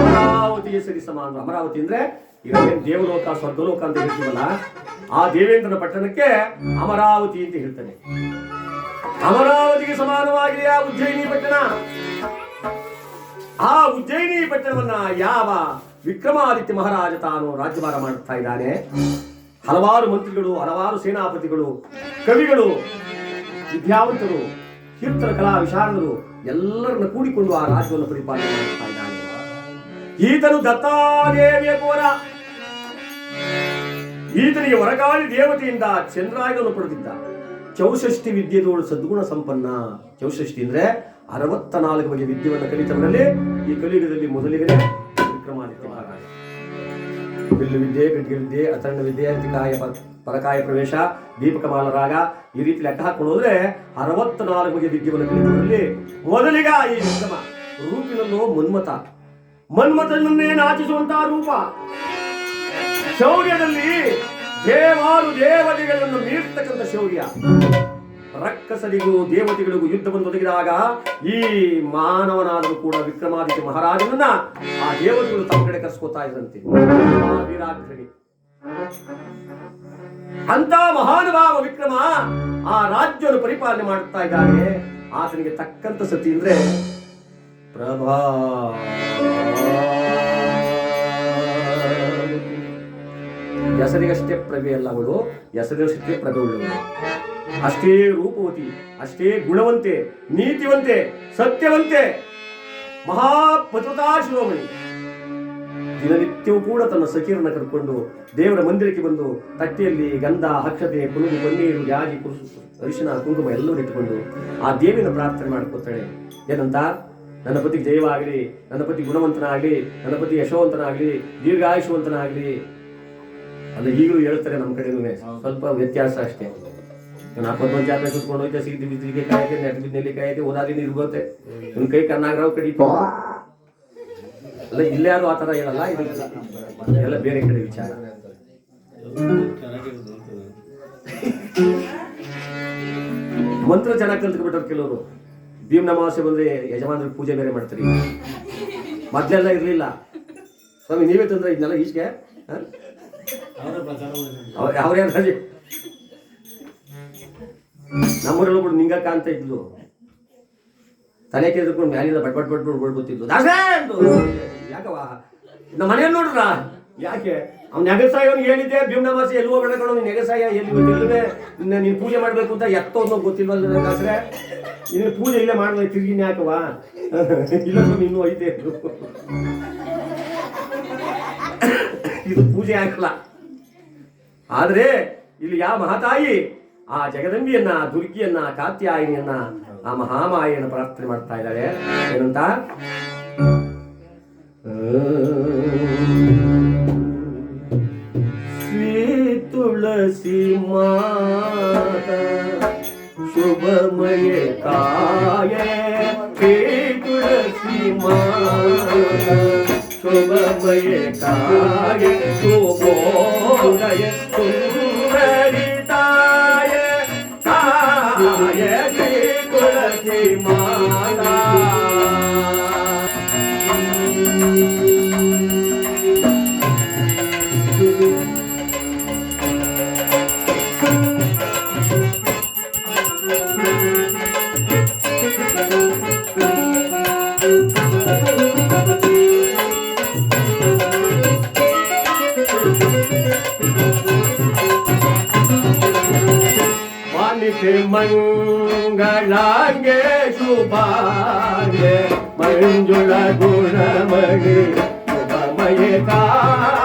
ಅಮರಾವತಿಯ ಸರಿ ಸಮಾನ. ಅಮರಾವತಿ ಅಂದ್ರೆ ಇರೋದೇನ್ ದೇವಲೋಕ, ಸ್ವರ್ಗಲೋಕ ಅಂತ ಹೇಳ್ತೀವಲ್ಲ, ಆ ದೇವೇಂದ್ರನ ಪಟ್ಟಣಕ್ಕೆ ಅಮರಾವತಿ ಅಂತ ಹೇಳ್ತಾನೆ ಅಮರಾವತಿಗೆ ಸಮಾನವಾಗಿದೆ ಆ ಉಜ್ಜಯಿನಿ ಪಟ್ಟಣ? ಆ ಉಜ್ಜಯಿನಿ ಪಟ್ಟಣವನ್ನ ಯಾವ ವಿಕ್ರಮಾದಿತ್ಯ ಮಹಾರಾಜ ತಾನು ರಾಜ್ಯಭಾರ ಮಾಡುತ್ತಾ ಇದ್ದಾನೆ? ಹಲವಾರು ಮಂತ್ರಿಗಳು, ಹಲವಾರು ಸೇನಾಪತಿಗಳು, ಕವಿಗಳು, ವಿದ್ಯಾವಂತರು, ಕೀರ್ತನ, ಕಲಾ, ವಿಶಾರದರು ಎಲ್ಲರನ್ನ ಕೂಡಿಕೊಂಡು ಆ ರಾಜ್ಯವನ್ನು ಪರಿಪಾಲನೆ ಮಾಡುತ್ತಾ ಇದ್ದಾನೆ. ಈತನು ದತ್ತಾದೇವಿಯ ಕೋರ ಈತನಿಗೆ ಹೊರಗಾಳಿ ದೇವತೆಯಿಂದ ಚಂದ್ರಾಯುಧವನ್ನು ಪಡೆದಿದ್ದ. ಚೌಷಷ್ಟಿ ವಿದ್ಯೆದೋಳು ಸದ್ಗುಣ ಸಂಪನ್ನ. ಚೌಷಷ್ಟಿ ಅಂದ್ರೆ ಅರವತ್ತ ನಾಲ್ಕು ಬಗೆಯ ವಿದ್ಯೆಯನ್ನು ಕಲಿತವರಲ್ಲಿ ಈ ಕಲಿಯುಗದಲ್ಲಿ ಮೊದಲಿಗನೇ ಬಿಲ್ಲು ವಿದ್ಯೆ ಗಂಟಿಗೆ ವಿದ್ಯೆ ಅಚರಣ ವಿದ್ಯೆ ಅಂತಿಕಾಯ ಪರಕಾಯ ಪ್ರವೇಶ ದೀಪಕ ಮಾಲರಾಗ ಈ ರೀತಿ ಲೆಕ್ಕ ಹಾಕೊಂಡು ಹೋದ್ರೆ ಅರವತ್ತ ನಾಲ್ಕು ಬಗೆಯ ವಿದ್ಯೆಯನ್ನು ಮೊದಲಿಗ ಈ ಉತ್ತಮ ರೂಪಿನಲ್ಲೂ ಮನ್ಮತ ಮನ್ಮಥನನ್ನೇ ನಾಚಿಸುವಂತಹ ರೂಪ. ಶೌರ್ಯದಲ್ಲಿ ದೇವಾರು ದೇವತೆಗಳನ್ನು ಮೀರ್ತಕ್ಕಂಥ ಶೌರ್ಯ. ರಕ್ಕಸರಿಗೂ ದೇವತೆಗಳಿಗೂ ಯುದ್ಧವನ್ನು ಒದಗಿದಾಗ ಈ ಮಾನವನಾದರೂ ಕೂಡ ವಿಕ್ರಮಾದಿತ್ಯ ಮಹಾರಾಜನನ್ನ ಆ ದೇವತೆಗಳು ತಮ್ಮ ಕಡೆ ಕರೆಸ್ಕೋತಾ ಇದ್ರಂತೆ. ಅಂತ ಮಹಾನುಭಾವ ವಿಕ್ರಮ ಆ ರಾಜ್ಯವನ್ನು ಪರಿಪಾಲನೆ ಮಾಡುತ್ತಾ ಇದ್ದಾನೆ. ಆತನಿಗೆ ತಕ್ಕಂತ ಸತಿ ಅಂದ್ರೆ ಪ್ರಭಾ. ಹೆಸರಿಗಷ್ಟೇ ಪ್ರಭೆ ಅಲ್ಲ ಅವಳು. ಹೆಸರಿಗಷ್ಟೇ ಪ್ರಭೆ ಉಳ್ಳವಳು ಅಷ್ಟೇ ರೂಪವತಿ ಅಷ್ಟೇ ಗುಣವಂತೆ ನೀತಿವಂತೆ ಸತ್ಯವಂತೆ. ಮಹಾಪತ್ರತಾ ಶಿರೋಮಣಿ. ದಿನನಿತ್ಯವೂ ಕೂಡ ತನ್ನ ಸಖೀರನ್ನ ಕರ್ಕೊಂಡು ದೇವರ ಮಂದಿರಕ್ಕೆ ಬಂದು ತಟ್ಟೆಯಲ್ಲಿ ಗಂಧ ಅಕ್ಷತೆ ಕುಲುಗು ಪನ್ನೀರು ಯಾಗಿ ಕುರುಸು ಅರಿಶಿನ ಕುಂಕುಮ ಎಲ್ಲವೂ ಇಟ್ಟುಕೊಂಡು ಆ ದೇವಿನ ಪ್ರಾರ್ಥನೆ ಮಾಡ್ಕೊತಾಳೆ ಏನಂತ? ನನ್ನ ಪತಿ ಜಯವಾಗಲಿ ನನ್ನ ಪತಿ ಗುಣವಂತನಾಗಲಿ ನನ್ನ ಪತಿ ಯಶೋವಂತನಾಗಲಿ ದೀರ್ಘಾಯುಷವಂತನಾಗಲಿ ಅಂದ್ರೆ ಈಗಲೂ ಹೇಳ್ತಾರೆ ನಮ್ಮ ಕಡೆನೂ ಸ್ವಲ್ಪ ವ್ಯತ್ಯಾಸ ಅಷ್ಟೇ. ನಾಲ್ಕು ಜಾತ್ರೆ ಸುತ್ಕೊಂಡು ಹೋಯ್ತಾ ಸಿಗಿ ಬಿದ್ದಿಗೆ ಕಾಯಕ್ಕೆ ನೆಟ್ ಕಾಯಕ್ಕೆ ಓದಾದಿ ನೀರು ನಿಮ್ಮ ಕೈ ಕಣ್ಣಾಗ್ರಾವ್ ಕಡಿ ಅಲ್ಲ ಇಲ್ಲೇ ಯಾರು ಆ ಥರ ಹೇಳಲ್ಲ ಎಲ್ಲ ಬೇರೆ ಕಡೆ ವಿಚಾರ ಮಂತ್ರ ಚೆನ್ನಾಗಿ ಕಲ್ತ್ಕೊಬಿಟ್ಟವ್ರು ಕೆಲವರು ಭೀಮ್ ಅಮಾವಾಸ್ಯೆ ಬಂದ್ರೆ ಯಜಮಾನ್ರ ಪೂಜೆ ಬೇರೆ ಮಾಡ್ತಾರೆ ಮೊದ್ಲೆಲ್ಲ ಇರ್ಲಿಲ್ಲ ಸ್ವಾಮಿ ನೀವೇ ತಂದ್ರೆ ಇದನ್ನೆಲ್ಲ ಈಚೆಗೆ ಅವ್ರ ರಜೆ ನಮ್ಮೂರಲ್ಲಿ ಕೂಡ ನಿಂಗ ಕಾಣ್ತಾ ಇದ್ಲು. ತಲೆ ಕೆದ್ಕೊಂಡು ಮ್ಯಾಲಿಂದ ಬಟ್ ಬಟ್ ಬಟ್ ಬಿಡ್ಬಿಡ್ತಿದ್ಲು ದಾಸೇ ಯಾಕವ ನಮ್ಮ ಮನೆಯಲ್ಲಿ ನೋಡ್ರ ಯಾಕೆ? ಅವ್ನ ನೆಗಸಾಯೋನ್ ಹೇಳಿದ್ದೆ ಭೀಮನವಾಸಿ ಎಲ್ಲಿ ನೀನ್ ನೆಗಸಾಯ, ಎಲ್ಲಿ ಗೊತ್ತಿಲ್ಲದೆ ನೀನು ಪೂಜೆ ಮಾಡ್ಬೇಕು ಅಂತ ಎತ್ತೋದ್ನೋ ಗೊತ್ತಿಲ್ವಲ್ಲ ನನಗಾದ್ರೆ ಪೂಜೆ ಇಲ್ಲೇ ಮಾಡ್ಬೇಕು ತಿರ್ಗಿನ ಯಾಕವ ಇಲ್ಲ ನಿನ್ನ ಐತೆ. ಇದು ಪೂಜೆ ಹಾಕಲ್ಲ. ಆದ್ರೆ, ಇಲ್ಲಿ ಯಾವ ಮಹಾತಾಯಿ ಆ ಜಗದಂಬಿಯನ್ನ ದುರ್ಗಿಯನ್ನ, ಕಾತ್ಯಾಯಿನಿಯನ್ನ, ಆ ಮಹಾಮಾಯನ ಪ್ರಾರ್ಥನೆ ಮಾಡ್ತಾ ಇದ್ದಾಳೆ. ಏನಂತ? ತುಳಸಿ ಶುಭಮಯ ಕಾಯ ತುಳಸಿ ಶುಭಮಯ ಕಾಯ, ಶುಭೋದಯ ಕಾಯ ಶ್ರೀ ತುಳಸಿ ಶುಭಾಂಗೆ ಮಂಜುಳ ಗುಣಮಣಿ ಶುಭಮಯ ಕಾಯೆ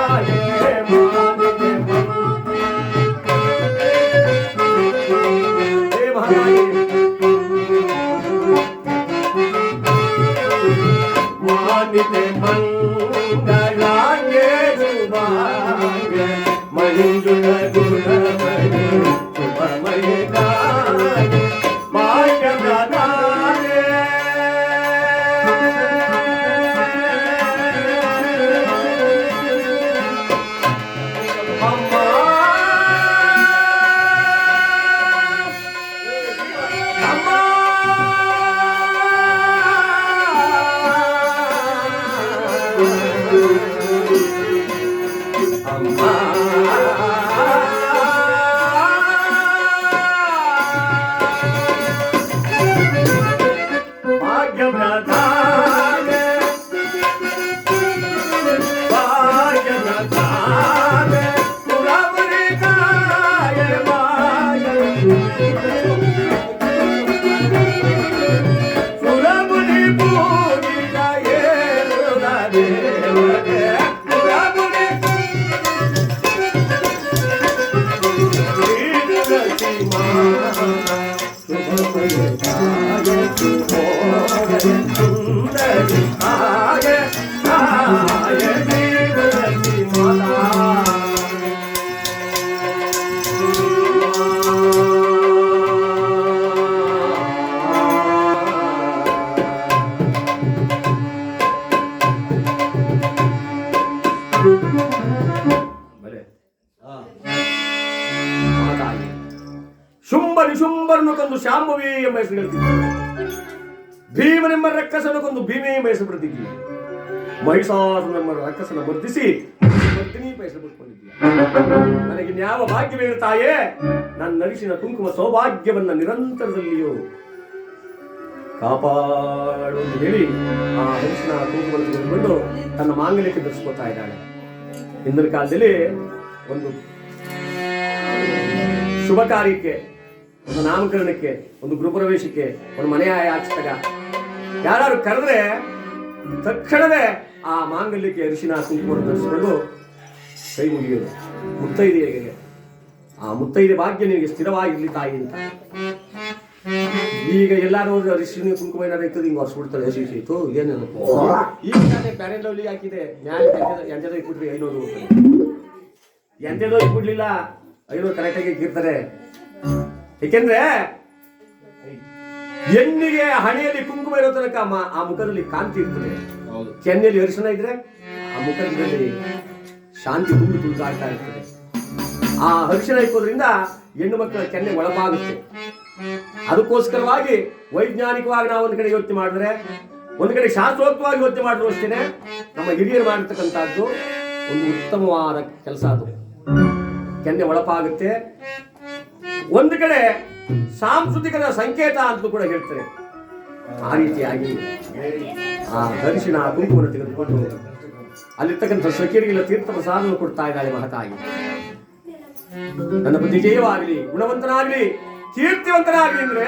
ಶಾಂಭವಿ ಎಂಬ ಹೆಸರು ಹೇಳ್ತಿದ್ದಾರೆ ಭೀಮನೆಂಬ ರಕ್ಕಸನ ಕೊಂದು ಭೀಮೇ ಎಂಬ ಹೆಸರು ಬರ್ತಿದ್ದೀವಿ ಮಹಿಷಾಸುರನೆಂಬ ರಕ್ಕಸನ ವರ್ಧಿಸಿ ನನಗೆ ಯಾವ ಭಾಗ್ಯವೇನು ತಾಯೇ, ನನ್ನ ನರಿಸಿನ ಕುಂಕುಮ ಸೌಭಾಗ್ಯವನ್ನ ನಿರಂತರದಲ್ಲಿಯೂ ಕಾಪಾಡು ಅಂತ ಹೇಳಿ ಆ ಹರಿಶಿನ ಕುಂಕುಮವನ್ನು ತೆಗೆದುಕೊಂಡು ತನ್ನ ಮಾಂಗಲ್ಯಕ್ಕೆ ಧರಿಸ್ಕೊತಾ ಇದ್ದಾಳೆ. ಹಿಂದಿನ ಕಾಲದಲ್ಲಿ ಒಂದು ಶುಭ ಕಾರ್ಯಕ್ಕೆ ಒಂದು ನಾಮಕರಣಕ್ಕೆ, ಒಂದು ಗೃಹಪ್ರವೇಶಕ್ಕೆ, ಒಂದು ಮನೆಯ ಯಾಚಿಸಿದಾಗ ಯಾರು ಕರೆದ್ರೆ ತಕ್ಷಣವೇ ಆ ಮಾಂಗಲ್ಯಕ್ಕೆ ಅರಿಶಿನ ಕುಂಕುಮ ಧರಿಸಿಕೊಂಡು ಕೈ ಮುಗಿಯೋದು. ಮುತ್ತೈದೆಯರಿಗೆ ಆ ಮುತ್ತೈದೆ ಭಾಗ್ಯ ನಿಮಗೆ ಸ್ಥಿರವಾಗಿರ್ಲಿ ತಾಯಿ ಅಂತ. ಈಗ ಎಲ್ಲಾರು ಅರಿಶಿನ, ಕುಂಕುಮ ಏನಾರು ಇರ್ತದೆ, ಹಿಂಗೆ ಹೊರಿಸ್ಬಿಡ್ತಾರೆ ಹಸಿ ಏನು ಈಗ ನಾನೇ ಬ್ಯಾರೆಲ್ಲಿ ಹಾಕಿದೆ. ನ್ಯಾಯ ಎಂಜದ ಇಟ್ಬಿಟ್ರಿ ಐನೂರು ಎಂತೆದೋ ಇಟ್ಬಿಡ್ಲಿಲ್ಲ, ಐನೂರು ಕರೆಕ್ಟಾಗಿ ಇರ್ತಾರೆ ಏಕೆಂದ್ರೆ ಹೆಣ್ಣಿಗೆ ಹಣೆಯಲ್ಲಿ ಕುಂಕುಮ ಇರೋ ತನಕ ಆ ಮುಖದಲ್ಲಿ ಕಾಂತಿ ಇರ್ತದೆ. ಚೆನ್ನೈಲಿ ಕೆನ್ನೆಯಲ್ಲಿ ಅರಿಶಿನ ಇದ್ರೆ ಆ ಮುಖದಲ್ಲಿ ಶಾಂತಿ ತುಂಬಿ ತುಳಿದಾಡ್ತಾ ಇರ್ತದೆ. ಆ ಅರಿಶಿನ ಇಕ್ಕೋದ್ರಿಂದ ಹೆಣ್ಣು ಮಕ್ಕಳ ಕೆನ್ನೆ ಒಳಪಾಗುತ್ತೆ. ಅದಕ್ಕೋಸ್ಕರವಾಗಿ ವೈಜ್ಞಾನಿಕವಾಗಿ ನಾವು ಒಂದು ಕಡೆ ಯೋಚನೆ ಮಾಡಿದ್ರೆ ಒಂದು ಕಡೆ ಶಾಸ್ತ್ರೋಕ್ತವಾಗಿ ಯೋಚನೆ ಮಾಡಿದ್ರು ಅಷ್ಟೇನೆ ನಮ್ಮ ಹಿರಿಯರು ಮಾಡಿರ್ತಕ್ಕಂಥದ್ದು ಒಂದು ಉತ್ತಮವಾದ ಕೆಲಸ ಅದು. ಕೆನ್ನೆ ಒಳಪಾಗುತ್ತೆ. ಒಂದು ಕಡೆ ಸಾಂಸ್ಕೃತಿಕದ ಸಂಕೇತ ಅಂತ ಕೂಡ ಹೇಳ್ತಾರೆ. ಆ ರೀತಿಯಾಗಿ ಆ ದರ್ಶನ ಗುಂಪನ್ನು ತೆಗೆದುಕೊಂಡು ಅಲ್ಲಿರ್ತಕ್ಕಂಥ ಸಖಿಯರಿಗೆಲ್ಲ ತೀರ್ಥ ಪ್ರಸಾದವನ್ನು ಕೊಡ್ತಾ ಇದ್ದಾಳೆ ಮಹತಾಗಿ ನನ್ನ ಬುದ್ಧಿ ಜಯವಾಗಲಿ, ಗುಣವಂತನಾಗಲಿ, ಕೀರ್ತಿವಂತನಾಗಲಿ ಅಂದ್ರೆ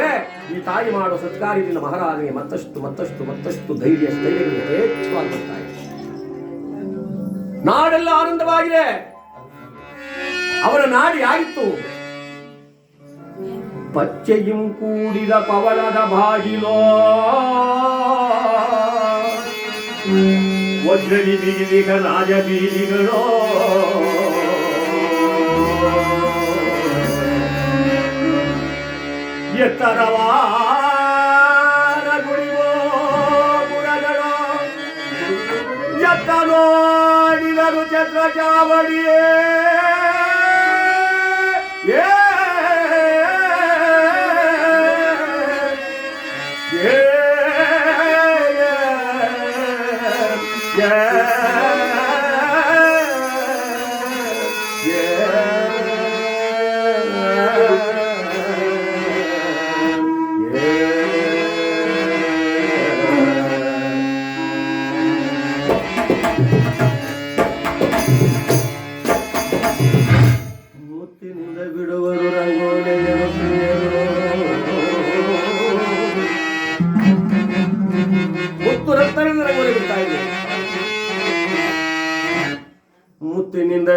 ಈ ತಾಯಿ ಮಾಡುವ ಸತ್ಕಾರ್ಯದಿಂದ ಮಹಾರಾಜನಿಗೆ ಮತ್ತಷ್ಟು ಮತ್ತಷ್ಟು ಮತ್ತಷ್ಟು ಧೈರ್ಯ ಸ್ಥೈರ್ಯ ಯಥೇಚ್ಛವಾಗಿ ಬರ್ತಾ ನಾಡೆಲ್ಲ ಆನಂದವಾಗಿದೆ. ಅವರ ನಾಡಿ ಆಗಿತ್ತು. ಪಚ್ಚೆയും ಕೂಡಿದ ಪವನದ ಬಾಗಿಲೋ ವಜ್ರದಿ ಬೀದಿಗ ರಾಜ ಬೀದಿಗಳೋ ಎತ್ತರವಾದ ಗುಡಿಗೋ ಗುಡಗಳೋ ಎತ್ತ ನೋಡಿದರು ಛತ್ರ ಚಾವಡಿಯೇ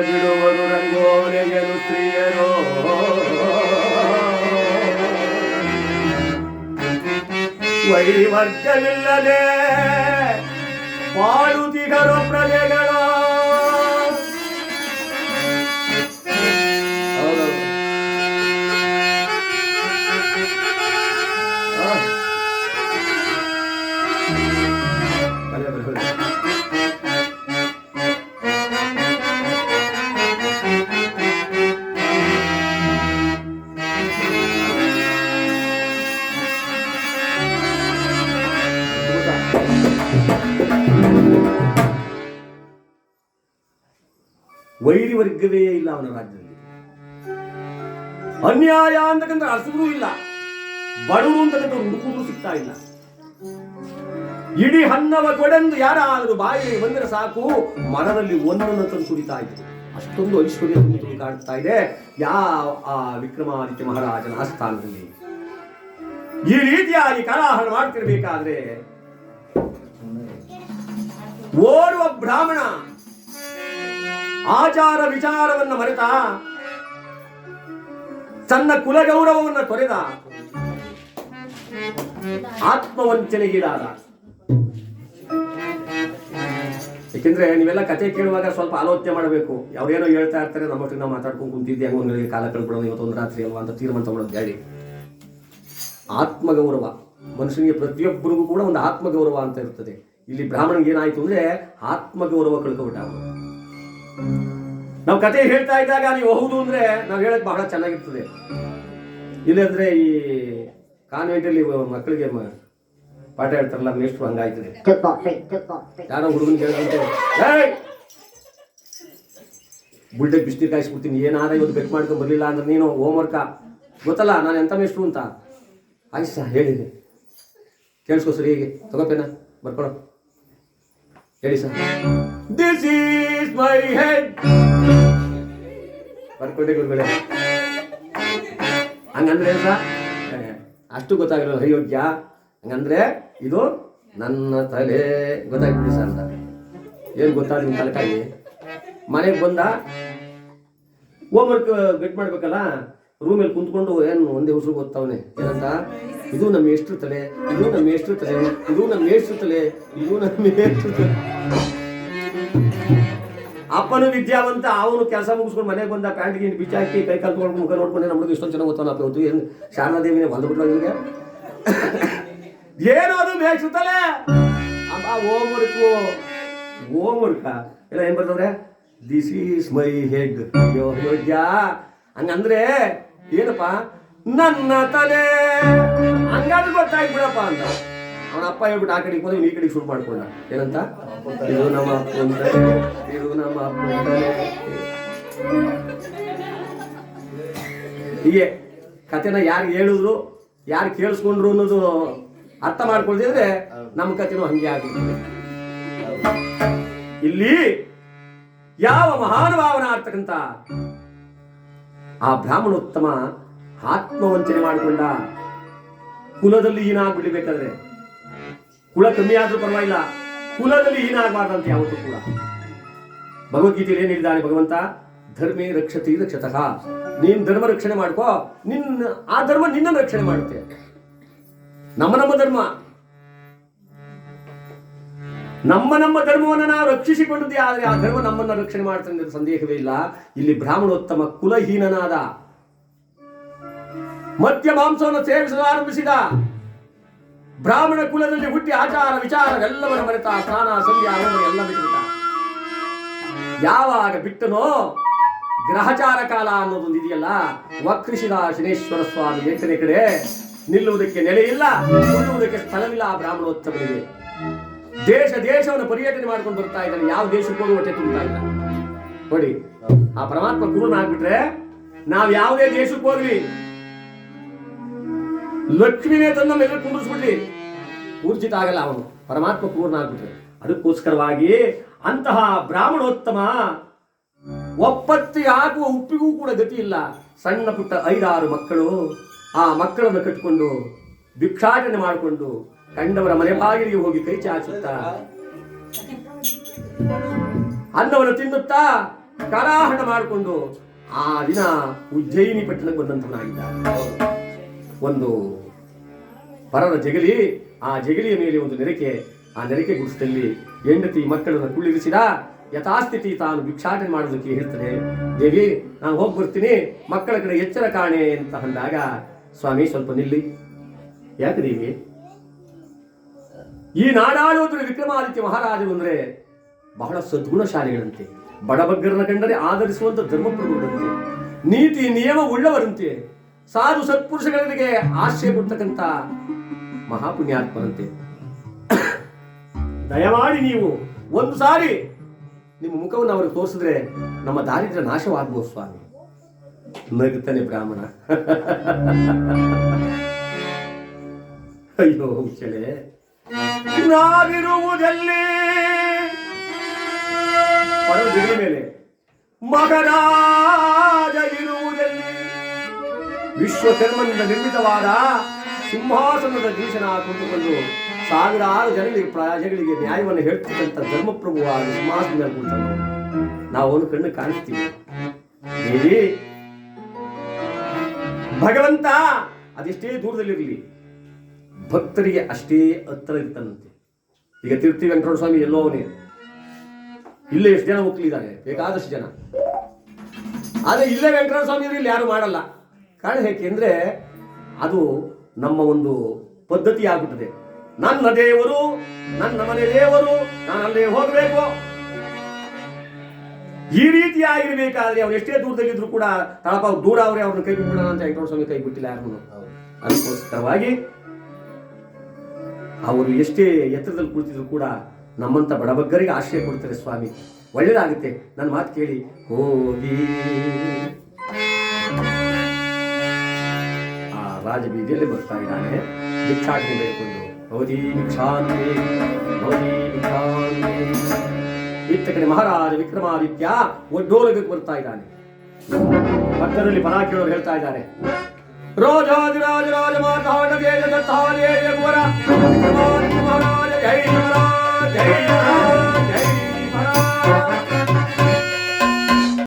ಬಿಡುವರು ರಂಗೋಲೆಗಳು ಸ್ತ್ರೀಯರು ವೈವರ್ಗವಿಲ್ಲದೆ ಬಾಳುತ್ತಿಗರು ಪ್ರಜೆಗಳು ಹೌದೌದು. ಆ. ವರ್ಗವೇ ಇಲ್ಲ ಅವನ ರಾಜ್ಯದಲ್ಲಿ. ಅನ್ಯಾಯ ಅಂತಕ್ಕಂಥ ಅರಸರು ಇಲ್ಲ. ಬಡವರು ಅಂತಕ್ಕಂಥ ಹುಡುಕರು ಸಿಗ್ತಾ ಇಲ್ಲ. ಇಡೀ ಹನ್ನವ ಕೊಡೆಂದು ಯಾರಾದರೂ ಬಾಯಿಗೆ ಬಂದರೆ ಸಾಕು, ಮರದಲ್ಲಿ ಒಂದನ್ನು ತಂದು ಸುರಿತಾ ಇದ್ರು ಅಷ್ಟೊಂದು ಐಶ್ವರ್ಯ ಕಾಣ್ತಾ ಇದೆ. ಯಾವ ಆ ವಿಕ್ರಮಾದಿತ್ಯ ಮಹಾರಾಜನ ಆಸ್ಥಾನದಲ್ಲಿ. ಈ ರೀತಿಯಾಗಿ ಕಲಾಹರಣ ಮಾಡ್ತಿರ್ಬೇಕಾದ್ರೆ, ಓರ್ವ ಬ್ರಾಹ್ಮಣ ಆಚಾರ ವಿಚಾರವನ್ನ ಮರೆತ ತನ್ನ ಕುಲಗೌರವವನ್ನು ತೊರೆದ ಆತ್ಮವಂಚನೆಗೀಡಾದ. ಏಕೆಂದ್ರೆ ನೀವೆಲ್ಲ ಕತೆ ಕೇಳುವಾಗ ಸ್ವಲ್ಪ ಆಲೋಚನೆ ಮಾಡಬೇಕು. ಅವ್ರೇನೋ ಹೇಳ್ತಾ ಇರ್ತಾರೆ ನಮ್ಮಷ್ಟು ನಾವು ಮಾತಾಡ್ಕೊಂಡು ಕುಂತಿದ್ದೆ ಹೆಂಗೋ ಕಾಲ ಕಾಲ ಕಳ್ಬಿಡೋದು ಇವತ್ತೊಂದು ರಾತ್ರಿ ಅಲ್ವಾ ಅಂತ ತೀರ್ಮಾನ ತಗೊಳ್ಳೋದು ಹೇಳಿ. ಆತ್ಮಗೌರವ. ಮನುಷ್ಯನಿಗೆ ಪ್ರತಿಯೊಬ್ಬರಿಗೂ ಕೂಡ ಒಂದು ಆತ್ಮಗೌರವ ಅಂತ ಇರ್ತದೆ. ಇಲ್ಲಿ ಬ್ರಾಹ್ಮಣಿಗೆ ಏನಾಯ್ತು ಅಂದರೆ ಆತ್ಮಗೌರವ ಕಳ್ಕೊಬಿಟ್ಟ ನಾವು ಕತೆ ಹೇಳ್ತಾ ಇದ್ದಾಗ ನೀವು ಹೌದು ಅಂದ್ರೆ ನಾವು ಹೇಳಕ್ ಬಹಳ ಚೆನ್ನಾಗಿರ್ತದೆ. ಇಲ್ಲಂದ್ರೆ ಈ ಕಾನ್ವೆಂಟ್ ಅಲ್ಲಿ ಮಕ್ಕಳಿಗೆ ಪಾಠ ಹೇಳ್ತಾರಲ್ಲ ಮೇಷ್ಟ್ರು ಹಂಗಾಯ್ತದೆ. ಯಾರೋ ಹುಡುಗನ್ ಕೇಳ್ಕೊಂತೆ ಏಯ್! ಬಿಸ್ತಿ ಕಾಯಿಸ್ಬಿಡ್ತೀನಿ ಏನಾರ ಇವತ್ತು ಬೆಟ್ ಮಾಡ್ಕೊಂಡು ಬರಲಿಲ್ಲ ಅಂದ್ರೆ ನೀನು ಹೋಮ್ವರ್ಕ ಗೊತ್ತಲ್ಲ ನಾನು ಎಂತ ಮೇಷ್ಟ್ರು ಅಂತ. ಆಯ್ತು ಸರ್ ಹೇಳಿದೆ. ಕೇಳಿಸ್ಕೊ ಸರಿ ಹೇಗೆ. ತಗೋಪೇನಾ ಬರ್ಕೊಳ. ಹೇಳಿ sir. This is my head ಬರ್ಕೊಂಡೆ ಗುರುಗಳೇ ಹಂಗಂದ್ರೆ ಸರ್? ಅಷ್ಟು ಗೊತ್ತಾಗಿರೋ ಅಯೋಗ್ಯ. ಹಂಗಂದ್ರೆ ಇದು ನನ್ನ ತಲೆ ಗೊತ್ತಾಗ್ಬಿಡಿ ಸರ್ ಅಂತ. ಏನು ಗೊತ್ತಾಗ ನಿಮ್ಮ ತಲೆಕಾಯಿ? ಮನೆಗೆ ಬಂದ ಹೋಮ್ವರ್ಕ್ ಗಟ್ ಮಾಡ್ಬೇಕಲ್ಲ? ರೂಮಲ್ಲಿ ಕುಂತ್ಕೊಂಡು ಏನು ಒಂದೇ ಉಸಿರು ಓದ್ತಾವನೆ ಏನಂತ? ಇದು ನಮ್ಮ ಎಷ್ಟು ತಲೆ, ಇದು ನಮ್ಮ ಎಷ್ಟು ತಲೆ, ಇದು ನಮ್ಮ ಎಷ್ಟು ತಲೆ, ಇದು ನಮ್ಮ ಎಷ್ಟು ತಲೆ. ಅಪ್ಪನು ವಿದ್ಯಾವಂತ, ಅವನು ಕೆಲಸ ಮುಗಿಸ್ಕೊಂಡು ಮನೆಗೆ ಬಂದ ಪ್ಯಾಂಟ್ ಗಿಂಟ್ ಬಿಚ್ಚಾಕಿ ಕೈ ಕಾಲು ಮುಖ ನೋಡ್ಕೊಂಡು ನಮ್ಗೆ ಇಷ್ಟೊಂದು ಚೆನ್ನಾಗಿ ಗೊತ್ತಾನ ಅಪ್ಪ ಏನು ಶಾರದಾ ದೇವಿನೇ ಬಂದ್ಬಿಟ್ಲ ಇವ್ರಿಗೆ ಏನು ಅದು ಓಮ್ ವರ್ಕು ಓಮ್ ಹೋಮ್ವರ್ಕ ಇಲ್ಲ ಏನ್ ಬರ್ತವ್ರೆ ದಿಸ್ ಈಸ್ ಮೈ ಹೆಡ್ ಯೋಗ್ಯ ಹಂಗಂದ್ರೆ ಏನಪ್ಪ? ನನ್ನ ತಲೆ. ಹಂಗಾದ್ರೆ ಗೊತ್ತಾಯ್ತು ಬಿಡಪ್ಪ ಅಂತ. ಅವನ ಅಪ್ಪ ಹೇಳ್ಬಿಟ್ಟು ಆ ಕಡೆಗೆ ಹೋದ್ರೆ ಈ ಕಡೆಗೆ ಶುರು ಮಾಡ್ಕೊಂಡ. ಏನಂತ? ಇದು ನಮ್ಮ ಅಪ್ಪನ ತಲೆ. ಇದು ನಮ್ಮ ಅಪ್ಪನ ತಲೆ. ಹೀಗೆ ಕತೆನ ಯಾರು ಹೇಳಿದ್ರು ಯಾರು ಕೇಳಿಸ್ಕೊಂಡ್ರು ಅನ್ನೋದು ಅರ್ಥ ಮಾಡ್ಕೊಳ್ತಿದ್ರೆ ನಮ್ಮ ಕತೆನೂ ಹಂಗೆ ಆಗುತ್ತೆ ಇಲ್ಲಿ ಯಾವ ಮಹಾನುಭಾವನ ಆಗ್ತಕ್ಕಂಥ ಆ ಬ್ರಾಹ್ಮಣೋತ್ತಮ ಆತ್ಮವಂಚನೆ ಮಾಡಿಕೊಂಡ ಕುಲದಲ್ಲಿ ಹೀನಾಗ್ಬಿಡ್ಬೇಕಾದ್ರೆ ಕುಲ ಕಮ್ಮಿ ಆದ್ರೂ ಪರವಾಗಿಲ್ಲ, ಕುಲದಲ್ಲಿ ಹೀನಾಗಬಾರ್ದಂತೆ ಯಾವತ್ತೂ ಕೂಡ. ಭಗವದ್ಗೀತೆಯಲ್ಲಿ ಏನ್ ಹೇಳಿದ್ದಾನೆ ಭಗವಂತ? ಧರ್ಮೇ ರಕ್ಷತಿ ರಕ್ಷತಃ. ನೀನ್ ಧರ್ಮ ರಕ್ಷಣೆ ಮಾಡ್ಕೋ, ನಿನ್ನ ಆ ಧರ್ಮ ನಿನ್ನನ್ನು ರಕ್ಷಣೆ ಮಾಡುತ್ತೆ. ನಮ್ಮ ನಮ್ಮ ಧರ್ಮ. ನಮ್ಮ ನಮ್ಮ ಧರ್ಮವನ್ನು ನಾವು ರಕ್ಷಿಸಿಕೊಂಡಿದ್ದೆ ಆದರೆ ಆ ಧರ್ಮ ನಮ್ಮನ್ನ ರಕ್ಷಣೆ ಮಾಡ್ತಾನೆ ಸಂದೇಹವೇ ಇಲ್ಲ. ಇಲ್ಲಿ ಬ್ರಾಹ್ಮಣೋತ್ತಮ ಕುಲಹೀನನಾದ ಮದ್ಯ ಮಾಂಸವನ್ನು ಸೇವಿಸಲು ಆರಂಭಿಸಿದ ಬ್ರಾಹ್ಮಣ ಕುಲದಲ್ಲಿ ಹುಟ್ಟಿ ಆಚಾರ ವಿಚಾರವೆಲ್ಲವನ್ನು ಮರೆತ ಸ್ನಾನ, ಸಂಧ್ಯಾ ಎಲ್ಲ ಬಿಟ್ಟುಬಿಟ್ಟ. ಯಾವಾಗ ಬಿಟ್ಟನೋ ಗ್ರಹಚಾರ ಕಾಲ ಅನ್ನೋದೊಂದು ಇದೆಯಲ್ಲ ವಕ್ರಿಸಿದ ಶನೇಶ್ವರ ಸ್ವಾಮಿ ಎಂಟನೇ ಕಡೆ ನಿಲ್ಲುವುದಕ್ಕೆ ನೆಲೆಯಿಲ್ಲ ನಿಲ್ಲುವುದಕ್ಕೆ ಸ್ಥಳವಿಲ್ಲ ಆ ಬ್ರಾಹ್ಮಣೋತ್ತಮನಿಗೆ. ದೇಶ ದೇಶವನ್ನು ಪರ್ಯಟನೆ ಮಾಡ್ಕೊಂಡು ಬರ್ತಾ ಇದ್ದಾನೆ. ಯಾವ ದೇಶಕ್ಕೆ ಹೋಗಿ ಹೊಟ್ಟೆ ತುಂಬುತ್ತಾ ಇಲ್ಲ. ನೋಡಿ, ಆ ಪರಮಾತ್ಮ ಪೂರ್ಣ ಆಗ್ಬಿಟ್ರೆ ನಾವ್ ಯಾವುದೇ ದೇಶಕ್ಕೆ ಹೋದ್ವಿ. ಲಕ್ಷ್ಮಿನೇ ತನ್ನ ಮೇಲೆ ಕುಂಡಿಸ್ಬಿಡ್ಲಿ ಊರ್ಜಿತ ಆಗಲ್ಲ ಅವನು. ಪರಮಾತ್ಮ ಪೂರ್ಣ ಆಗ್ಬಿಟ್ರೆ. ಅದಕ್ಕೋಸ್ಕರವಾಗಿ ಅಂತಹ ಬ್ರಾಹ್ಮಣೋತ್ತಮ ಒಪ್ಪತ್ತಿ ಹಾಕುವ ಉಪ್ಪಿಗೂ ಕೂಡ ಗತಿ ಇಲ್ಲ. ಸಣ್ಣ ಪುಟ್ಟ ಐದಾರು ಮಕ್ಕಳು ಆ ಮಕ್ಕಳನ್ನು ಕಟ್ಟಿಕೊಂಡು ಭಿಕ್ಷಾಟನೆ ಮಾಡಿಕೊಂಡು ಕಂಡವರ ಮನೆ ಬಾಗಿಲಿಗೆ ಹೋಗಿ ಕೈ ಚಾಚುತ್ತಾ ಅನ್ನವನ್ನು ತಿನ್ನುತ್ತಾ ಕರಾಹಣ ಮಾಡಿಕೊಂಡು ಆ ದಿನ ಉಜ್ಜಯಿನಿ ಪಟ್ಟಣಕ್ಕೆ ಬಂದಂತನಾಗಿದ್ದ ಒಂದು ಪರರ ಜಗಲಿ, ಆ ಜಗಲಿಯ ಮೇಲೆ ಒಂದು ನೆರಕೆ, ಆ ನೆರಕೆ ಗುಡಿಸದಲ್ಲಿ ಹೆಂಡತಿ ಮಕ್ಕಳನ್ನು ಕುಳ್ಳಿರಿಸಿದ ಯಥಾಸ್ಥಿತಿ ತಾನು ಭಿಕ್ಷಾಟನೆ ಮಾಡೋದಕ್ಕೆ ಹೇಳ್ತಾರೆ ದೇವಿ, ನಾನು ಹೋಗಿ ಬರ್ತೀನಿ, ಮಕ್ಕಳ ಕಡೆ ಎಚ್ಚರ ಕಾಣೆ ಅಂತ ಅಂದಾಗ, ಸ್ವಾಮಿ, ಸ್ವಲ್ಪ ನಿಲ್ಲಿ. ಯಾಕೆ ದೇವಿ? ಈ ನಾಡಾಳುವುದ್ರ ವಿಕ್ರಮಾದಿತ್ಯ ಮಹಾರಾಜರು ಅಂದರೆ ಬಹಳ ಸದ್ಗುಣಶಾಲಿಗಳಂತೆ ಬಡಬಗ್ಗರನ್ನ ಕಂಡರೆ ಆಧರಿಸುವಂತ ಧರ್ಮಪ್ರಭುಗಳಂತೆ, ನೀತಿ, ನಿಯಮ ಉಳ್ಳವರಂತೆ, ಸಾಧು ಸತ್ಪುರುಷಗಳಿಗೆ ಆಶ್ರಯ ಕೊಡ್ತಕ್ಕಂಥ ಮಹಾಪುಣ್ಯಾತ್ಮರಂತೆ. ದಯಮಾಡಿ ನೀವು ಒಂದು ಸಾರಿ ನಿಮ್ಮ ಮುಖವನ್ನು ಅವರಿಗೆ ತೋರಿಸಿದ್ರೆ ನಮ್ಮ ದಾರಿದ್ರ ನಾಶವಾಗಬಹುದು ಸ್ವಾಮಿ. ನಗುತ್ತಾನೆ ಬ್ರಾಹ್ಮಣ. ಅಯ್ಯೋ, ಹುಚ್ಚಳೆ. ನಾವಿರುವುದಲ್ಲಿ. ಮೇಲೆ. ಮಗರಾಜ ಇರುವುದಲ್ಲಿ. ವಿಶ್ವಕರ್ಮನಿಂದ ನಿರ್ಮಿತವಾದ ಸಿಂಹಾಸನದ ದೀಶನ ಕುಳಿತುಕೊಂಡು ಸಾವಿರಾರು ಜನರಿಗೆ ಪ್ರಜೆಗಳಿಗೆ ನ್ಯಾಯವನ್ನು ಹೇಳ್ತಕ್ಕಂಥ ಧರ್ಮಪ್ರಭುವಾದ ಸಿಂಹಾಸನ ಕೂತನು ನಾವು ಅವನು ಕಣ್ಣು ಕಾಣಿಸ್ತೀವಿ. ಭಗವಂತ ಅದೆಷ್ಟೇ ದೂರದಲ್ಲಿರಲಿ. ಭಕ್ತರಿಗೆ ಅಷ್ಟೇ ಹತ್ತಿರ ಇರ್ತಾನಂತೆ. ಈಗ ತಿರುಪತಿ ವೆಂಕಟರಮಣ ಸ್ವಾಮಿ ಎಲ್ಲೋ ಅವನೇ. ಇಲ್ಲೇ ಎಷ್ಟು ಜನ ಒಕ್ಕಲಿದ್ದಾರೆ ಬೇಕಾದಷ್ಟು ಜನ. ಆದರೆ ಇಲ್ಲೇ ವೆಂಕಟರಮಣ ಸ್ವಾಮಿ ಇಲ್ಲಿ ಯಾರು ಮಾಡಲ್ಲ. ಕಾರಣ ಏಕೆಂದ್ರೆ ಅದು ನಮ್ಮ ಒಂದು ಪದ್ಧತಿ ಆಗುತ್ತದೆ ನನ್ನ ದೇವರು, ನನ್ನ ಮನೆ ದೇವರು, ನಾನು ಅಲ್ಲೇ ಹೋಗಬೇಕು. ಈ ರೀತಿಯಾಗಿರ್ಬೇಕಾದ್ರೆ ಅವ್ರು ಎಷ್ಟೇ ದೂರದಲ್ಲಿದ್ರು ಕೂಡ ತಳಪ ದೂರ ಅವರೇ ಅವ್ರನ್ನ ಕೈ ಬಿಟ್ಬಿಡೋಣ ಅಂತ ವೆಂಕಟರಮಣ ಸ್ವಾಮಿ ಕೈ ಬಿಟ್ಟಿಲ್ಲ ಯಾರು ಅದಕ್ಕೋಸ್ಕರವಾಗಿ ಅವರು ಎಷ್ಟೇ ಎತ್ತರದಲ್ಲಿ ಕುಳಿತಿದ್ರು ಕೂಡ ನಮ್ಮಂತ ಬಡಬಗ್ಗರಿಗೆ ಆಶ್ರಯ ಕೊಡ್ತಾರೆ ಸ್ವಾಮಿ. ಒಳ್ಳೇದಾಗುತ್ತೆ. ನನ್ನ ಮಾತು ಕೇಳಿ. ಹೋಗಿ. ಆ ರಾಜ ಬೀದಿಯಲ್ಲಿ ಬರ್ತಾ ಇದ್ದಾನೆ. ಭಿಕ್ಷಾಟನೆ ಬೇಡಿಕೊಂಡು. ಭವತಿ ಭಿಕ್ಷಾಂತಿ ಭವತಿ ಭಿಕ್ಷಾಂತೆ ಇತ್ತ ಕಡೆ ಮಹಾರಾಜ ವಿಕ್ರಮಾದಿತ್ಯ ಒಡ್ಡೋಲಗಕ್ಕೆ ಬರ್ತಾ ಇದ್ದಾನೆ. ಪಕ್ಕದಲ್ಲಿ ಬರ ಕೇಳೋರು ಹೇಳ್ತಾ ಇದ್ದಾರೆ. रोजाधिराजराज माता जय जगताले जय गोरा महाराज जय महाराज जय महाराज जय महाराज